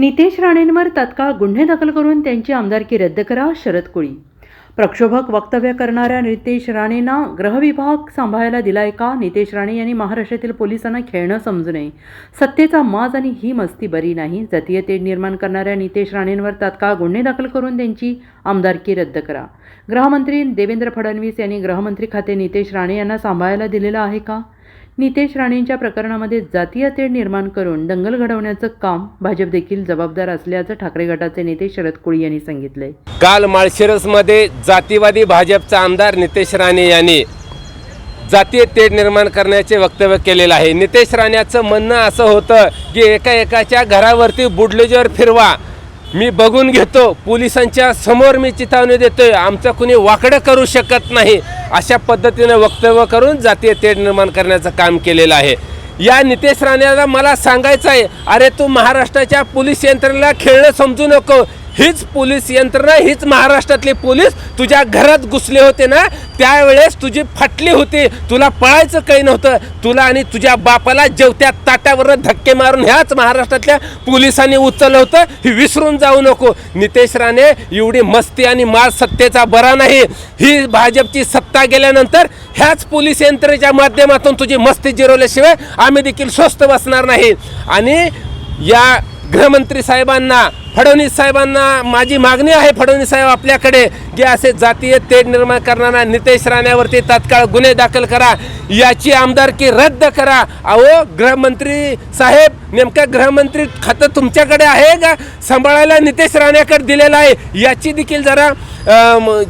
नितेश राणेंवर तत्काळ गुन्हे दाखल करून त्यांची आमदारकी रद्द करा शरद कोळी. प्रक्षोभक वक्तव्य करणाऱ्या नितेश राणेंना गृहविभाग सांभाळायला दिलाय का? नितेश राणे यांनी महाराष्ट्रातील पोलिसांना खेळणं समजू नये. सत्तेचा माज आणि ही मस्ती बरी नाही. जातीय तेढ निर्माण करणाऱ्या नितेश राणेंवर तात्काळ गुन्हे दाखल करून त्यांची आमदारकी रद्द करा. गृहमंत्री देवेंद्र फडणवीस यांनी गृहमंत्री खाते नितेश राणे यांना सांभाळायला दिलेलं आहे का? नितेश राणेंच्या प्रकरणामध्ये जातीय तेढ निर्माण करून दंगल घडवण्याचं काम भाजप देखील जबाबदार असल्याचं ठाकरे गटाचे नेते शरद कोळी यांनी सांगितलंय. काल माळशिरसमध्ये जातीवादी भाजपचा आमदार नितेश राणे यांनी जातीय तेढ निर्माण करण्याचे वक्तव्य केलेलं आहे. नितेश राण्याचं म्हणणं असं होतं की एका एकाच्या घरावरती बुडलेजर फिरवा. मी बघून घेतो पोलिसांच्या समोर मी चिथावणी देतोय. आमचं कुणी वाकडं करू शकत नाही. अशा पद्धतीने वक्तव्य करून जातीय तेढ निर्माण करण्याचं काम केलेलं आहे. या नितेश राणेला मला सांगायचं आहे अरे तू महाराष्ट्राच्या पोलीस यंत्रणेला खेळणं समजू नको. हीच पोलीस यंत्रणा हीच महाराष्ट्रातले पोलीस तुझ्या घरात घुसले होते ना त्यावेळेस तुझी फाटली होती. तुला पळायचं काही नव्हतं. तुला आणि तुझ्या बापाला जेवत्या ताट्यावर धक्के मारून ह्याच महाराष्ट्रातल्या पोलिसांनी उचललं होतं. ही विसरून जाऊ नको. नितेश राणे एवढी मस्ती आणि मार सत्तेचा बरा नाही. ही भाजपची सत्ता गेल्यानंतर ह्याच पोलीस यंत्रणेच्या माध्यमातून तुझी मस्ती जिरवल्याशिवाय आम्ही देखील स्वस्त बसणार नाही. आणि या गृहमंत्री साहेबांना फडणवीस साहेबांना माझी मागणी आहे फडणवीस साहेब आपल्याकडे. की असे जातीय तेढ निर्माण करणारा नितेश राण्यावरती तात्काळ गुन्हे दाखल करा. याची आमदारकी रद्द करा. अहो गृहमंत्री साहेब नेमकं गृहमंत्री खातं तुमच्याकडे आहे का? सांभाळायला नितेश राण्याकडे दिलेलं आहे. याची देखील जरा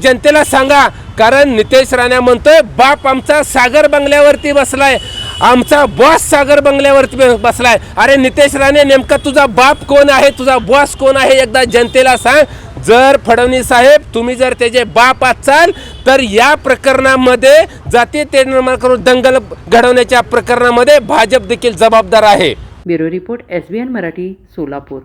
जनतेला सांगा. कारण नितेश राणा म्हणतोय बाप आमचा सागर बंगल्यावरती बसलाय. आमचा बॉस सागर बंगल्यावरती बसलाय. अरे नितेश राणे नेमका तुझा बाप कोण आहे? तुझा बॉस कोण आहे? एकदा जनतेला सांग. जर फडणवीस साहेब तुम्ही जर त्याचे बाप असाल तर या प्रकरणामध्ये जाती ते निर्माण करून दंगल घडवण्याच्या प्रकरणामध्ये भाजप देखील जबाबदार आहे. Bureau report S B N Marathi Solapur.